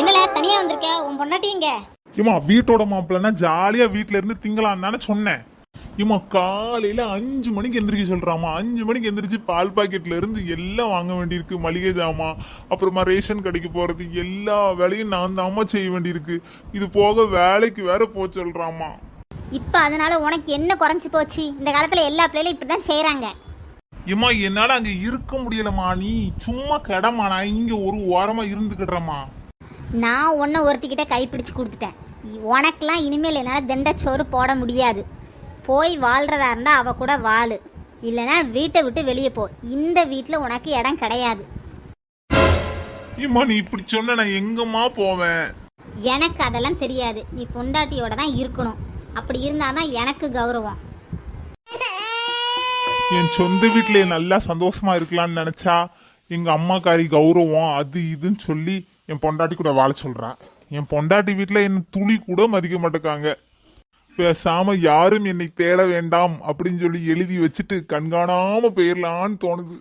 என்னல தனியா வந்திருக்க? உன் பொண்டாட்டிங்க இம்மா வீட்டோட மாப்பிள்ளனா ஜாலியா வீட்ல இருந்து திங்கலாம் தானே சொன்னேன். இம்மா காலையில அஞ்சு மணிக்கு எந்திரிக்க சொல்றாமா அஞ்சு மணிக்கு எந்திரிச்சு பால் பாக்கெட்ல இருந்து எல்லாம் வாங்க வேண்டியிருக்கு. மளிகை ஜாமான் அப்புறமா ரேஷன் கடைக்கு போறது எல்லா வேலையும் நான் தாம்மா செய்ய வேண்டியிருக்கு. இது போக வேலைக்கு வேற போக சொல்றாமா இப்ப அதனால உனக்கு என்ன குறைஞ்சு போச்சு? இந்த காலத்துல எல்லா பிள்ளைகளும் இப்படிதான் செய்யறாங்க இம்மா என்னால அங்க இருக்க முடியலம்மா. நீ சும்மா கடமா நான் இங்க ஒரு ஓரமா இருந்துக்கிடுறேம்மா நான் உன்னை ஒருத்திக்கிட்ட கைப்பிடிச்சு கொடுத்துட்டேன். உனக்கெல்லாம் இனிமேல் என்னால் தண்டச்சோறு போட முடியாது. போய் வாழ்றதா இருந்தா அவ கூட வாழு. இல்லைன்னா வீட்டை விட்டு வெளியே போ. இந்த வீட்டில் உனக்கு இடம் கிடையாது. இம்மா நீ இப்படி சொன்ன நான் எங்கம்மா போவேன்? எனக்கு அதெல்லாம் தெரியாது. நீ பொண்டாட்டியோட தான் இருக்கணும். அப்படி இருந்தாதான் எனக்கு கௌரவம். என் சொந்த வீட்டிலே நல்லா சந்தோஷமா இருக்கலாம்னு நினைச்சா எங்க அம்மாக்காரி கௌரவம் அது இதுன்னு சொல்லி என் பொண்டாட்டி கூட வாழ சொல்றான் என் பொண்டாட்டி வீட்டில் என் துளி கூட மதிக்க மாட்டேக்காங்க. பேசாம யாரும் என்னை தேட வேண்டாம் அப்படின்னு சொல்லி எழுதி வச்சுட்டு கண்காணாம போயிடலான்னு தோணுது.